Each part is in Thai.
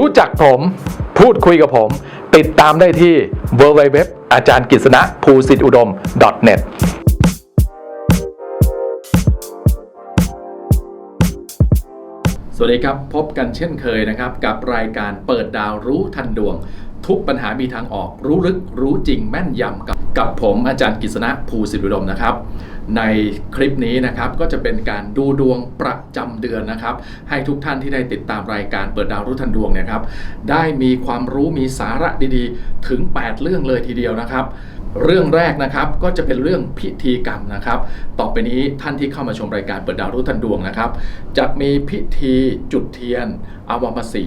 รู้จักผมพูดคุยกับผม ติดตามได้ที่ www อาจารย์กฤษณะภูสิทธิอุดม .net สวัสดีครับ พบกันเช่นเคยนะครับ กับรายการเปิดดาวรู้ทันดวง ทุกปัญหามีทางออก รู้ลึกรู้จริงแม่นยำกับกับผมอาจารย์กิษณะภูสิทธิอุดมนะครับ ในคลิปนี้นะครับก็จะเป็นการดูดวงประจำเดือนนะครับ ให้ทุกท่านที่ได้ติดตามรายการเปิดดาวรู้ทันดวงเนี่ยครับ ได้มีความรู้มีสาระดีๆ ถึง 8 เรื่องเลยทีเดียวนะครับ เรื่องแรกนะครับก็จะเป็นเรื่องพิธีกรรมนะครับ ต่อไปนี้ท่านที่เข้ามาชมรายการเปิดดาวรู้ทันดวงนะครับ จะมีพิธีจุดเทียนอาวมสี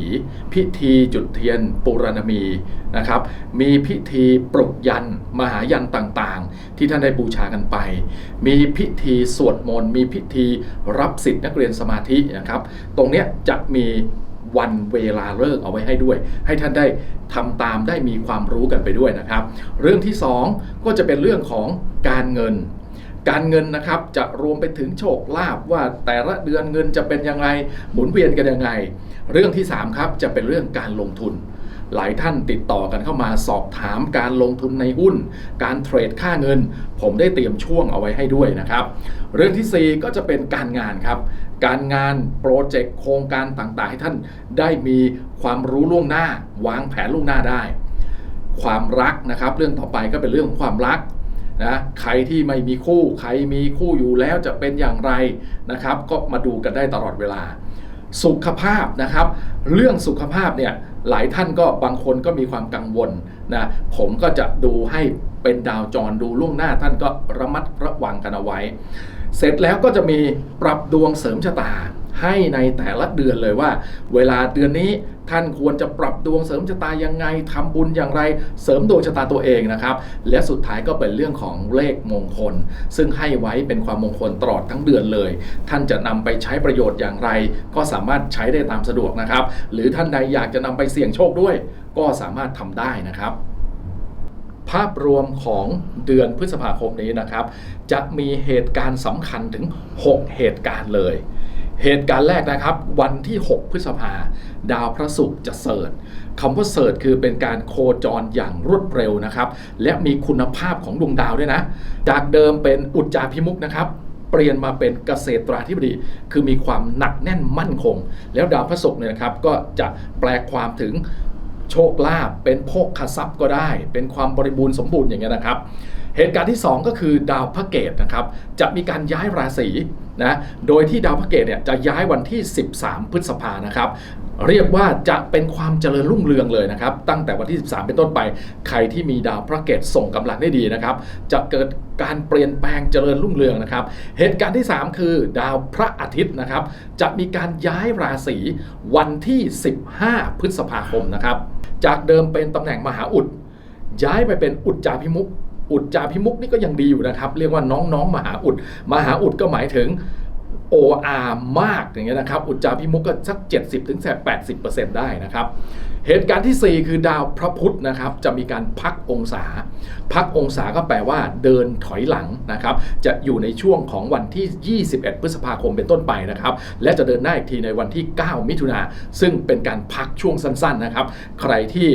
พิธีจุดเทียนปุรณมีนะครับ มีพิธีปลุกยัน มหายันต่างๆ ที่ท่านได้บูชากันไป มีพิธีสวดมนต์มีพิธีรับสิทธินักเรียนสมาธินะครับ ตรงนี้จะมี วันเวลาเลิกเอาไว้ให้ด้วย ให้ท่านได้ทำตามได้มีความรู้กันไปด้วยนะครับ เรื่องที่สองก็จะเป็นเรื่องของการเงิน การเงินนะครับจะรวมไปถึงโชคลาภว่าแต่ละเดือนเงินจะเป็นยังไงหมุนเวียนกันยังไง เรื่องที่สามครับจะเป็นเรื่องการลงทุนหลายท่านติดต่อกันเข้ามาสอบถามการลงทุนในหุ้น การเทรดค่าเงิน ผมได้เตรียมช่วงเอาไว้ให้ด้วยนะครับ เรื่องที่ 4 ก็จะเป็นการงานครับ การงานโปรเจกต์โครงการต่างๆ ให้ท่านได้มีความรู้ล่วงหน้า วางแผนล่วงหน้าได้ ความรักนะครับ เรื่องต่อไปก็เป็นเรื่องของความรักนะใครที่ไม่มีคู่ใครมีคู่อยู่แล้วจะเป็นอย่างไรนะครับ ก็มาดูกันได้ตลอดเวลา สุขภาพนะครับ เรื่องสุขภาพเนี่ยหลายท่านก็บางคนก็มีความกังวลนะผมก็จะดูให้เป็นดาวจรดูล่วงหน้าท่านก็ระมัดระวังกันเอาไว้ เสร็จแล้วก็จะมีปรับดวงเสริมชะตา ให้ในแต่ละเดือนเลยว่า เวลาเดือนนี้ท่านควรจะปรับดวงเสริมชะตายังไงทำบุญอย่างไร เสริมดวงชะตาตัวเองนะครับ และสุดท้ายก็เป็นเรื่องของเลขมงคล ซึ่งให้ไว้เป็นความมงคลตลอดทั้งเดือนเลย ท่านจะนำไปใช้ประโยชน์อย่างไร ก็สามารถใช้ได้ตามสะดวกนะครับ หรือท่านใดอยากจะนำไปเสี่ยงโชคด้วย ก็สามารถทำได้นะครับ ภาพรวมของเดือนพฤษภาคมนี้นะครับ จะมีเหตุการณ์สำคัญถึง 6 เหตุการณ์เลย เหตุการณ์แรกนะครับ วันที่ 6 พฤษภาดาวพระศุกร์จะเสิร์ชคำว่าเสิร์ชคือเป็นการโคจรอย่างรวดเร็วนะครับ และมีคุณภาพของดวงดาวด้วยนะ จากเดิมเป็นอุจจาพิมุกนะครับเปลี่ยนมาเป็นเกษตราธิบดี คือมีความหนักแน่นมั่นคง แล้วดาวพระศุกร์เนี่ยนะครับก็จะแปลความถึง โชคลาภเป็นโภคทรัพย์ก็ได้ เป็นความบริบูรณ์สมบูรณ์อย่างเงี้ยนะครับ เหตุการณ์ที่ 2 ก็คือดาวพระเกตนะครับจะมีการย้ายราศีนะโดยที่ดาวพระเกตเนี่ยจะย้ายวันที่ 13 พฤษภานะครับเรียกว่าจะเป็นความเจริญรุ่งเรืองเลยนะครับ ตั้งแต่วันที่ 13 เป็นต้นไป ใครที่มีดาวพระเกตส่งกำลังได้ดีนะครับ จะเกิดการเปลี่ยนแปลงเจริญรุ่งเรืองนะครับ เหตุการณ์ที่ 3 คือดาวพระอาทิตย์นะครับ จะมีการย้ายราศีวันที่ 15 พฤษภาคมนะครับ จากเดิมเป็นตำแหน่งมหาอุด ย้ายไปเป็นอุดจาพิมุกอุดจาพิมุกนี่ก็ยังดีอยู่นะครับ เรียกว่าน้องๆมหาอุด มหาอุดก็หมายถึง OR มากอย่างเงี้ยนะครับ อุจจาพิมุกก็สัก70ถึงได้นะครับ เหตุการณ์ที่ 4 คือดาวพระพุธนะครับ จะมีการพักองศา พักองศาก็แปลว่าเดินถอยหลังนะครับ จะอยู่ในช่วงของวันที่ 21 พฤษภาคมเป็นต้นไปนะครับ และจะเดินหน้าอีกทีในวันที่ 9 มิถุนาซึ่งเป็นการพักช่วงสั้นๆนะครับ ใครที่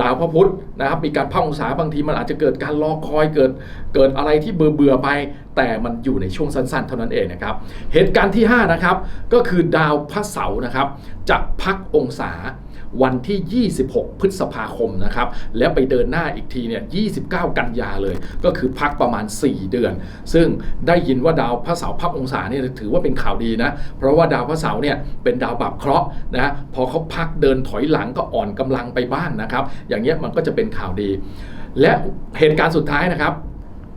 ดาวพระพุธนะครับมีการพักองศาบางทีมันอาจจะเกิดการรอคอยเกิดเกิดอะไรที่เบื่อเบื่อๆไป แต่มันอยู่ในช่วงสั้นๆ เท่านั้นเองนะครับเหตุการณ์ที่ 5 นะครับ ก็คือดาวพระเสาร์นะครับ จะพักองศาวันที่ 26 พฤษภาคมนะครับ แล้วไปเดินหน้าอีกทีเนี่ย 29 กันยาเลย ก็คือพักประมาณ 4 เดือน ซึ่งได้ยินว่าดาวพระเสาร์พักองศาเนี่ยถือว่าเป็นข่าวดีนะ เพราะว่าดาวพระเสาร์เนี่ยเป็นดาวบาปเคราะห์นะ พอเขาพักเดินถอยหลังก็อ่อนกำลังไปบ้างนะครับ อย่างเงี้ยมันก็จะเป็นข่าวดี และเหตุการณ์สุดท้ายนะครับ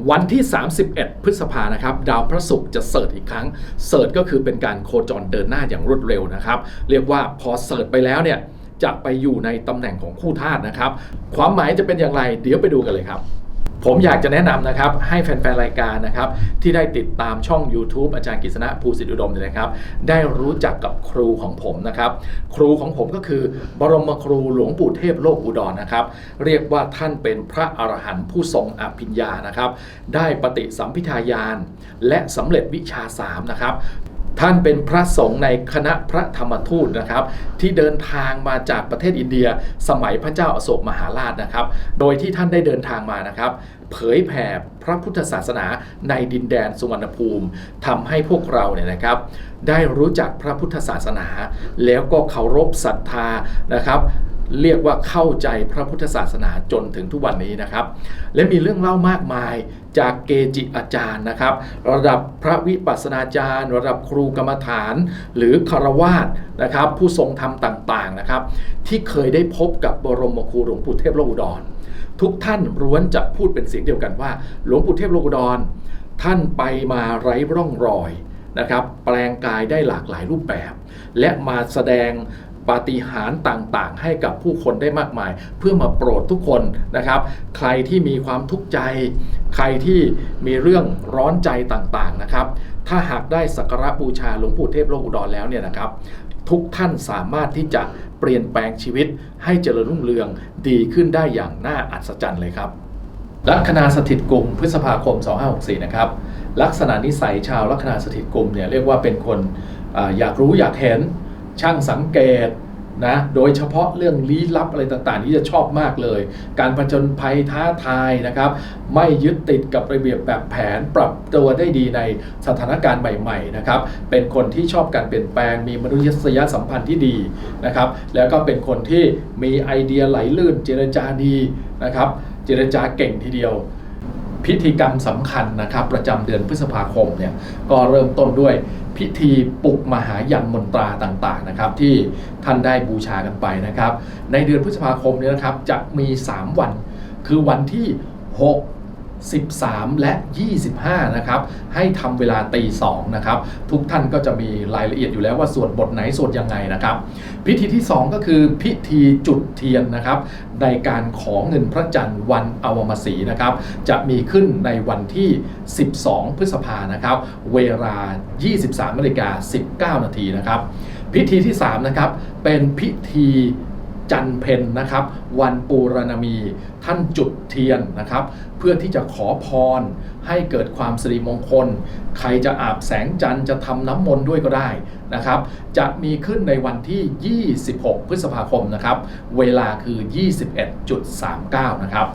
วันที่ 31 พฤษภานะครับ ดาวพระศุกร์จะเสิร์ชอีกครั้ง เสิร์ชก็คือเป็นการโคจรเดินหน้าอย่างรวดเร็วนะครับ เรียกว่าพอเสิร์ชไปแล้วเนี่ยจะไปอยู่ในตำแหน่งของคู่ธาตุนะครับ ความหมายจะเป็นอย่างไร เดี๋ยวไปดูกันเลยครับ ผมอยากจะแนะนำนะครับให้แฟนๆ รายการนะครับที่ได้ติดตามช่อง YouTube อาจารย์กฤษณะภูสิทธิอุดมเนี่ยนะครับ ได้รู้จักกับครูของผมนะครับ ครูของผมก็คือบรมครูหลวงปู่เทพโลกอุดรนะครับ เรียกว่าท่านเป็นพระอรหันต์ผู้ทรงอภิญญานะครับ ได้ปฏิสัมพิทายาน และสำเร็จวิชาสามนะครับ ท่านเป็นพระสงฆ์ในคณะพระธรรมทูตนะครับ ที่เดินทางมาจากประเทศอินเดีย สมัยพระเจ้าอโศกมหาราชนะครับ โดยที่ท่านได้เดินทางมานะครับ เผยแผ่พระพุทธศาสนาในดินแดนสุวรรณภูมิทำให้พวกเราเนี่ยนะครับ ได้รู้จักพระพุทธศาสนา แล้วก็เคารพศรัทธานะครับ เรียกว่าเข้าใจพระพุทธศาสนาจนถึงทุกวันนี้นะครับ และมีเรื่องเล่ามากมายจากเกจิอาจารย์นะครับ ระดับพระวิปัสสนาจารย์ ระดับครูกรรมฐาน หรือคารวาสนะครับ ผู้ทรงธรรมต่างๆนะครับ ที่เคยได้พบกับบรมครูหลวงปู่เทพโลกอุดรทุกท่านล้วนจะพูดเป็นเสียงเดียวกันว่า หลวงปู่เทพโลกอุดรท่านไปมาไร้ร่องรอยนะครับ แปลงกายได้หลากหลายรูปแบบ และมาแสดง ปาฏิหาริย์ต่างๆ ให้กับผู้คนได้มากมาย เพื่อมาโปรดทุกคนนะครับ ใครที่มีความทุกข์ใจ ใครที่มีเรื่องร้อนใจต่างๆนะครับ ถ้าหากได้สักการะบูชาหลวงปู่เทพโลกอุดรแล้วเนี่ยนะครับ ทุกท่านสามารถที่จะเปลี่ยนแปลงชีวิต ให้เจริญรุ่งเรืองดีขึ้นได้อย่างน่าอัศจรรย์เลยครับลัคนาสถิตกลุ่มพฤษภาคม 2564 นะครับ ลักษณะนิสัยชาวลัคนาสถิตกลุ่มเนี่ยเรียกว่าเป็นคนออยากรู้อยากเห็น ช่างสังเกตนะโดยเฉพาะเรื่องลี้ลับอะไรต่างๆ ที่จะชอบมากเลย การผจญภัยท้าทายนะครับ ไม่ยึดติดกับระเบียบแบบแผนปรับตัวได้ดีในสถานการณ์ใหม่ๆนะครับเป็นคนที่ชอบการเปลี่ยนแปลง มีมนุษยสัมพันธ์ที่ดีนะครับ แล้วก็เป็นคนที่มีไอเดียไหลลื่นเจรจาดีนะครับ เจรจาเก่งทีเดียว พิธีกรรมสำคัญนะครับ ประจำเดือนพฤษภาคมเนี่ยก็เริ่มต้นด้วยพิธีปลุกมหายันมนตราต่างๆนะครับ ที่ท่านได้บูชากันไปนะครับ ในเดือนพฤษภาคมนี้นะครับจะมี 3 วัน คือวันที่ 6 13 และ 25 นะครับ ให้ทำเวลาตี2นะครับ ทุกท่านก็จะมีรายละเอียดอยู่แล้วว่าสวดบทไหนสวดยังไงนะครับ พิธีที่ 2 ก็คือพิธีจุดเทียนนะครับ ในการขอเงินพระจันทร์วันอวมสีนะครับ จะมีขึ้นในวันที่ 12 พฤษภานะครับ เวลา 23นาฬิกา19 นาทีนะครับ พิธีที่ 3 นะครับ เป็นพิธี จันเพนนะครับ วันปูรณมี ท่านจุดเทียนนะครับ เพื่อที่จะขอพร ให้เกิดความสิริมงคล ใครจะอาบแสงจันทร์จะทำน้ำมนต์ด้วยก็ได้นะครับ จะมีขึ้นในวันที่ 26 พฤษภาคมนะครับ เวลาคือ 21.39 นะครับ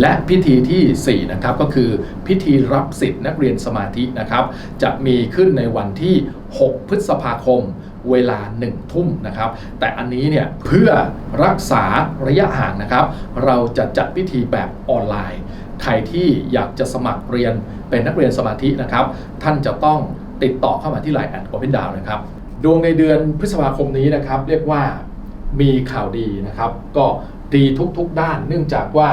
และพิธีที่ 4 นะครับก็คือพิธีรับสิทธิ์นักเรียนสมาธินะครับ จะมีขึ้นในวันที่ 6 พฤษภาคม เวลา1ทุ่มนะครับ แต่อันนี้เนี่ยเพื่อรักษาระยะห่างนะครับ เราจะจัดพิธีแบบออนไลน์ ใครที่อยากจะสมัครเรียนเป็นนักเรียนสมาธินะครับ ท่านจะต้องติดต่อเข้ามาที่ไลน์แอดโอเพนดาวนะครับ ดวงในเดือนพฤษภาคมนี้นะครับ เรียกว่ามีข่าวดีนะครับ ก็ดีทุกๆด้านเนื่องจากว่า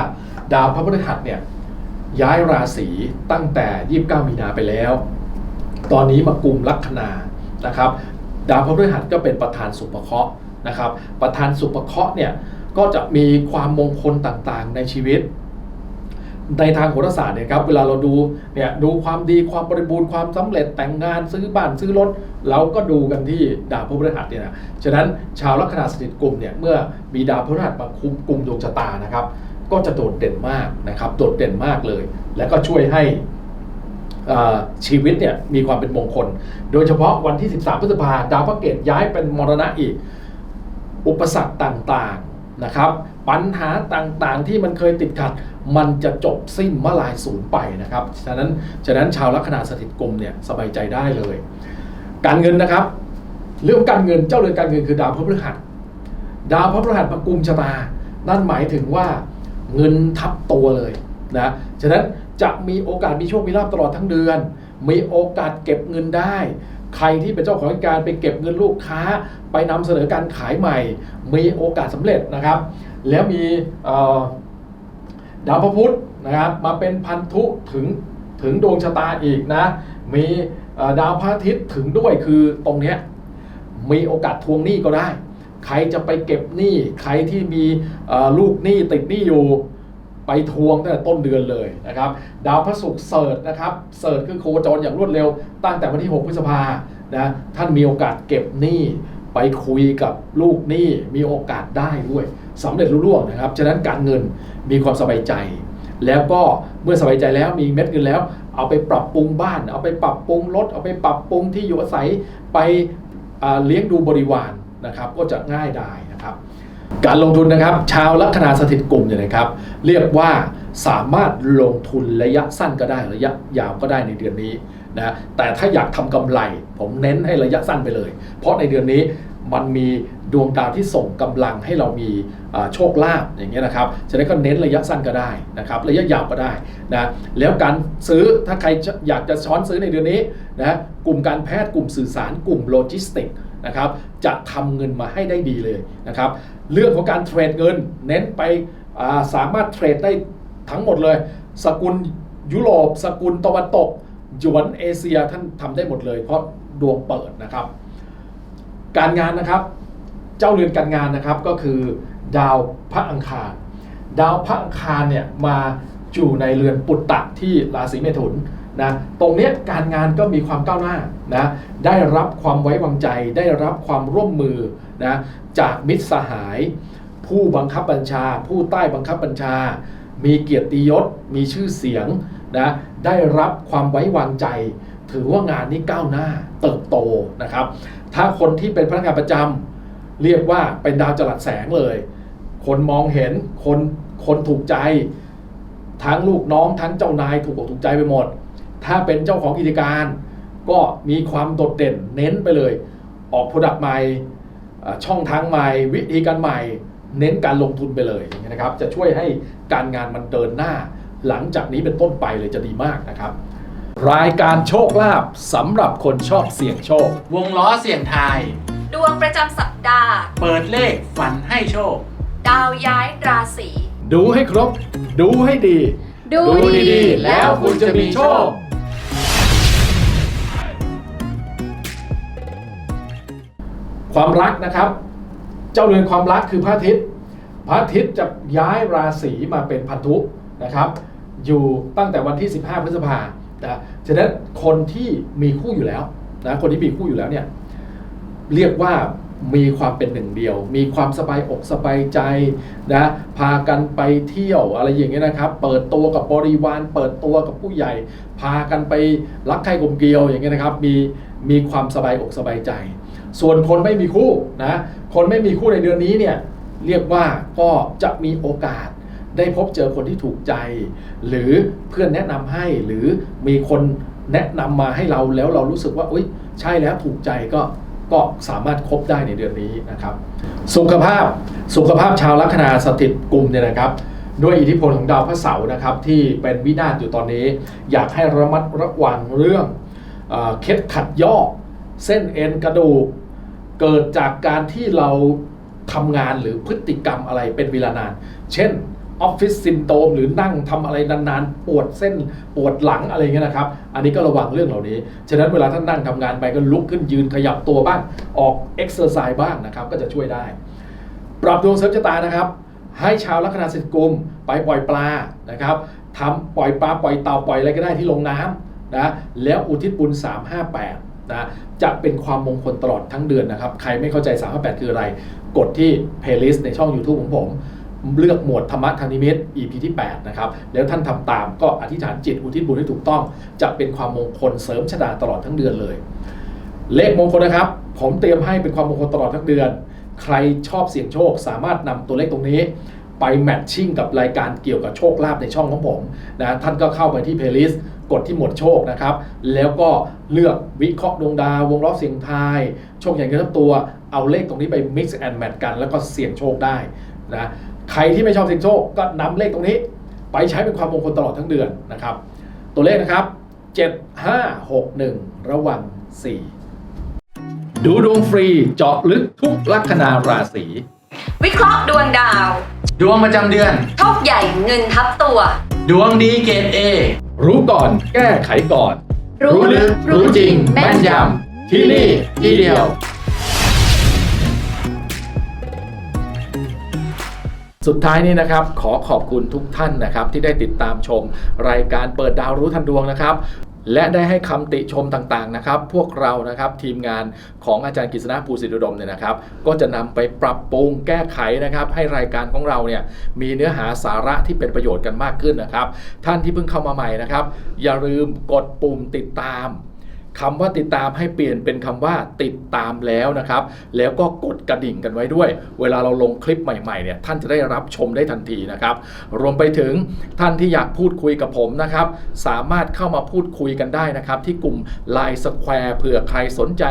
ดาวพระพฤหัสเนี่ยย้ายราศีตั้งแต่ 29 มีนาไปแล้ว ตอนนี้มากุมลัคนานะครับ ดาวพฤหัสก็เป็นประธานสุภเคราะห์นะครับ ประธานสุภเคราะห์เนี่ยก็จะมีความมงคลต่างๆในชีวิต ในทางโหราศาสตร์เนี่ยครับเวลาเราดูเนี่ยดูความดีความบริบูรณ์ความสำเร็จแต่งงานซื้อบ้านซื้อรถเราก็ดูกันที่ดาวพฤหัสเนี่ยนะฉะนั้นชาวลัคนาสถิตกลุ่มเนี่ยเมื่อมีดาวพฤหัสมาคุมกลุ่มดวงชะตานะครับ ก็จะโดดเด่นมากนะครับโดดเด่นมากเลย และก็ช่วยให้ ชีวิตเนี่ยมีความเป็นมงคล โดยเฉพาะวันที่ 13 พฤษภาดาวพระเกตย้ายเป็นมรณะอีก อุปสรรคต่างๆนะครับ ปัญหาต่างๆที่มันเคยติดขัด มันจะจบสิ้นเมื่อลายสูญไปนะครับ ฉะนั้นฉะนั้นชาวลัคนาสถิตกลุ่มเนี่ยสบายใจได้เลย การเงินนะครับ เรื่องการเงินเจ้าเรือนการเงินคือดาวพฤหัส ดาวพระพฤหัสมากุมชะตา นั่นหมายถึงว่าเงินทับตัวเลย นะฉะนั้นจะมีโอกาสมีโชคมีลาภตลอดทั้งเดือน มีโอกาสเก็บเงินได้ ใครที่เป็นเจ้าของกิจการไปเก็บเงินลูกค้า ไปนำเสนอการขายใหม่ มีโอกาสสำเร็จนะครับ แล้วมีดาวพระพุธนะครับมาเป็นพันธุถึงถึงดวงชะตาอีกนะมีดาวพระอาทิตย์ถึงด้วยคือตรงนี้มีโอกาสทวงหนี้ก็ได้ ใครจะไปเก็บหนี้ใครที่มีลูกหนี้ติดหนี้อยู่ ไปทวงตั้งแต่ต้นเดือนเลยนะครับ ดาวพระศุกร์เสิร์ชนะครับเสิร์ชคือโคจรอย่างรวดเร็ว ตั้งแต่วันที่ 6 พฤษภานะท่านมีโอกาสเก็บหนี้ไปคุยกับลูกหนี้มีโอกาสได้ด้วยสำเร็จรุ่ร่วงนะครับ ฉะนั้นการเงินมีความสบายใจ แล้วก็เมื่อสบายใจแล้วมีเม็ดเงินแล้ว เอาไปปรับปรุงบ้าน เอาไปปรับปรุงรถเอาไปปรับปรุงที่อยู่อาศัยไปเลี้ยงดูบริวารนะครับ ก็จะง่ายได้นะครับ การลงทุนนะครับ ชาวลัคนาสถิตกลุ่มเนี่ยนะครับ เรียกว่าสามารถลงทุนระยะสั้นก็ได้ระยะยาวก็ได้ในเดือนนี้นะแต่ถ้าอยากทำกำไร ผมเน้นให้ระยะสั้นไปเลย เพราะในเดือนนี้มันมีดวงดาวที่ส่งกำลังให้เรามีโชคลาภอย่างเงี้ยนะครับฉะนั้นก็เน้นระยะสั้นก็ได้นะครับ ระยะยาวก็ได้นะแล้วการซื้อถ้าใครอยากจะช้อนซื้อในเดือนนี้นะกลุ่มการแพทย์กลุ่มสื่อสารกลุ่มโลจิสติกส์ นะครับจะทำเงินมาให้ได้ดีเลยนะครับเรื่องของการเทรดเงินเน้นไปาสามารถเทรดได้ทั้งหมดเลย สกุลยุโรป สกุลตะวันตกหยวนเอเชียท่านทำได้หมดเลย เพราะดวงเปิดนะครับ การงานนะครับเจ้าเรือนการงานนะครับก็คือดาวพระอังคาร ดาวพระอังคารเนี่ยมาอยู่ในเรือนปุตตะที่ราศีเมถุน นะตรงนี้การงานก็มีความก้าวหน้านะได้รับความไว้วางใจ ได้รับความร่วมมือนะจากมิตรสหาย ผู้บังคับบัญชา ผู้ใต้บังคับบัญชา มีเกียรติยศ มีชื่อเสียงนะได้รับความไว้วางใจ ถือว่างานนี้ก้าวหน้าเติบโตนะครับ ถ้าคนที่เป็นพนักงานประจำเรียกว่าเป็นดาวจรัสแสงเลย คนมองเห็นคนคนถูกใจ ทั้งลูกน้องทั้งเจ้านายถูกอกถูกใจไปหมด ถ้าเป็นเจ้าของกิจการ ก็มีความโดดเด่นเน้นไปเลย ออกผลิตใหม่อ่าช่องทางใหม่วิธีการใหม่ เน้นการลงทุนไปเลยอย่างเงี้ยนะครับ จะช่วยให้การงานมันเดินหน้า หลังจากนี้เป็นต้นไปเลยจะดีมากนะครับ รายการโชคลาภสำหรับคนชอบเสี่ยงโชค วงล้อเสี่ยงทาย ดวงประจำสัปดาห์ เปิดเลขฝันให้โชค ดาวย้ายราศีดูให้ครบ ดูให้ดี ดูดีๆแล้วคุณจะมีโชค ความรักนะครับ เจ้าเรือนความรักคือพระอาทิตย์พระอาทิตย์จะย้ายราศีมาเป็นพันธุนะครับ อยู่ตั้งแต่วันที่ 15 พฤษภานะฉะนั้นคนที่มีคู่อยู่แล้วนะคนที่มีคู่อยู่แล้วเนี่ยเรียกว่า มีความเป็นหนึ่งเดียว มีความสบายอกสบายใจนะพากันไปเที่ยวอะไรอย่างเงี้ยนะครับ เปิดตัวกับบริวาร เปิดตัวกับผู้ใหญ่ พากันไปรักใครกลมเกลียวอย่างเงี้ยนะครับ มีมีความสบายอกสบายใจ ส่วนคนไม่มีคู่นะคนไม่มีคู่ในเดือนนี้เนี่ยเรียกว่าก็จะมีโอกาสได้พบเจอคนที่ถูกใจ หรือเพื่อนแนะนำให้หรือมีคนแนะนำมาให้เราแล้วเรารู้สึกว่าอุ้ยใช่แล้วถูกใจก็ ก็สามารถครบได้ในเดือนนี้นะครับ สุขภาพสุขภาพชาวลัคนาสถิตกลุ่มเนี่ยนะครับด้วยอิทธิพลของดาวพระเสาร์นะครับที่เป็นวินาศอยู่ตอนนี้ อยากให้ระมัดระวังเรื่องเอเคล็ดขัดยอเส้นเอ็นกระดูก เกิดจากการที่เราทำงานหรือพฤติกรรมอะไรเป็นเวลานาน เช่น ออฟฟิศซินโดมหรือนั่งทำอะไรนานๆ ปวดเส้นปวดหลังอะไรเงี้ยนะครับ อันนี้ก็ระวังเรื่องเหล่านี้ ฉะนั้นเวลาท่านนั่งทำงานไปก็ลุกขึ้นยืนขยับตัวบ้าง ออกเอ็กซ์เซอร์ไซส์บ้างนะครับ ก็จะช่วยได้ ปรับดวงเสริมชะตานะครับ ให้ชาวลัคนาสิทธิ์กุมไปปล่อยปลานะครับทำปล่อยปลาปล่อยเต่าปล่อยอะไรก็ได้ที่ลงน้ำนะแล้วอุทิศบุญ 358นะจะเป็นความมงคลตลอดทั้งเดือนนะครับ ใครไม่เข้าใจ 358 คืออะไร กดที่ playlist ในช่อง YouTube ของผม เลือกหมวดธรรมะทางนิมิต EP ที่ 8 นะครับ แล้วท่านทำตามก็อธิษฐานจิตอุทิศบุญให้ถูกต้อง จะเป็นความมงคลเสริมชะตาตลอดทั้งเดือนเลย เลขมงคลนะครับ ผมเตรียมให้เป็นความมงคลตลอดทั้งเดือน ใครชอบเสี่ยงโชค สามารถนำตัวเลขตรงนี้ไปแมทชิ่งกับรายการเกี่ยวกับโชคลาภในช่องของผมนะท่านก็เข้าไปที่ playlist กดที่หมวดโชคนะครับ แล้วก็เลือกวิเคราะห์ดวงดาววงล้อเสียงทาย โชคอย่เงี้ยทั้งตัว เอาเลขตรงนี้ไป mix and match กัน แล้วก็เสี่ยงโชคได้นะ ใครที่ไม่ชอบเสี่ยงโชคก็นำเลขตรงนี้ ไปใช้เป็นความมงคลตลอดทั้งเดือนนะครับ ตัวเลขนะครับ 7561 ระวัง 4 ดูดวงฟรีเจาะลึกทุกลัคนาราศีวิเคราะห์ดวงดาว ดวงประจำเดือนโชคใหญ่เงินทับตัว ดวงดีเกรดเอรู้ก่อนแก้ไขก่อน รู้ลึกรู้จริง แม่นยที่นี่ที่เดียว สุดท้ายนี้นะครับขอขอบคุณทุกท่านนะครับที่ได้ติดตามชม รายการเปิดดาวรู้ทันดวงนะครับ และได้ให้คำติชมต่างๆนะครับ พวกเรานะครับทีมงานของอาจารย์กฤษณะภูสิทธิดมเนี่ยนะครับ ก็จะนำไปปรับปรุงแก้ไขนะครับ ให้รายการของเราเนี่ยมีเนื้อหาสาระที่เป็นประโยชน์กันมากขึ้นนะครับ ท่านที่เพิ่งเข้ามาใหม่นะครับ อย่าลืมกดปุ่มติดตาม คำว่าติดตามให้เปลี่ยนเป็นคำว่าติดตามแล้วนะครับ แล้วก็กดกระดิ่งกันไว้ด้วย เวลาเราลงคลิปใหม่ๆเนี่ยท่านจะได้รับชมได้ทันทีนะครับ รวมไปถึงท่านที่อยากพูดคุยกับผมนะครับ สามารถเข้ามาพูดคุยกันได้นะครับ ที่กลุ่ม Line Square เผื่อใครสนใจ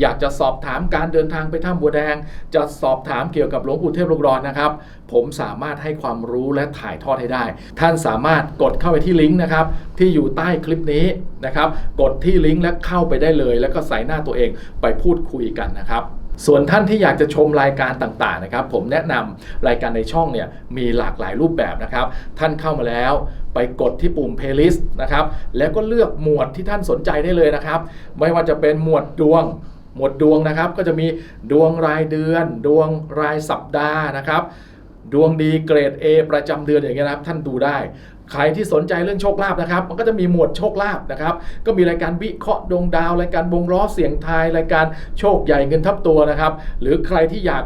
อยากจะสอบถามการเดินทางไปถ้ำบัวแดง จะสอบถามเกี่ยวกับหลวงปู่เทพลูกดอนนะครับ ผมสามารถให้ความรู้และถ่ายทอดให้ได้ ท่านสามารถกดเข้าไปที่ลิงก์นะครับ ที่อยู่ใต้คลิปนี้นะครับ กดที่ลิงก์และเข้าไปได้เลย แล้วก็ใส่หน้าตัวเองไปพูดคุยกันนะครับส่วนท่านที่อยากจะชมรายการต่างๆนะครับ ผมแนะนำรายการในช่องเนี่ยมีหลากหลายรูปแบบนะครับ ท่านเข้ามาแล้วไปกดที่ปุ่ม playlist นะครับ แล้วก็เลือกหมวดที่ท่านสนใจได้เลยนะครับ ไม่ว่าจะเป็นหมวดดวง หมวดดวงนะครับ ก็จะมีดวงรายเดือน ดวงรายสัปดาห์นะครับ ดวงดีเกรด A ประจำเดือนอย่างเงี้ยนะครับท่านดูได้ ใครที่สนใจเรื่องโชคลาภนะครับ มันก็จะมีหมวดโชคลาภนะครับ ก็มีรายการวิเคราะห์ดวงดาว รายการวงล้อเสียงทาย รายการโชคใหญ่เงินทับตัวนะครับ หรือใครที่อยาก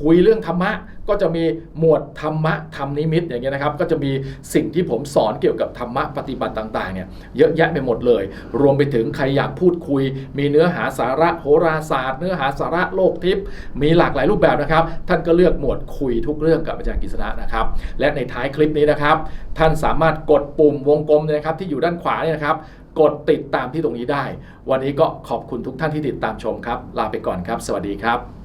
คุยเรื่องธรรมะก็จะมีหมวดธรรมะธรรมนิมิตอย่างเงี้ยนะครับ ก็จะมีสิ่งที่ผมสอนเกี่ยวกับธรรมะปฏิบัติต่างๆเนี่ยเยอะแยะไปหมดเลย รวมไปถึงใครอยากพูดคุย มีเนื้อหาสาระโหราศาสตร์ เนื้อหาสาระโลกทิพย์มีหลากหลายรูปแบบนะครับ ท่านก็เลือกหมวดคุยทุกเรื่องกับอาจารย์กฤษณะนะครับ และในท้ายคลิปนี้นะครับ ท่านสามารถกดปุ่มวงกลมนะครับที่อยู่ด้านขวาเนี่ยนะครับกดติดตามที่ตรงนี้ได้ วันนี้ก็ขอบคุณทุกท่านที่ติดตามชมครับ ลาไปก่อนครับ สวัสดีครับ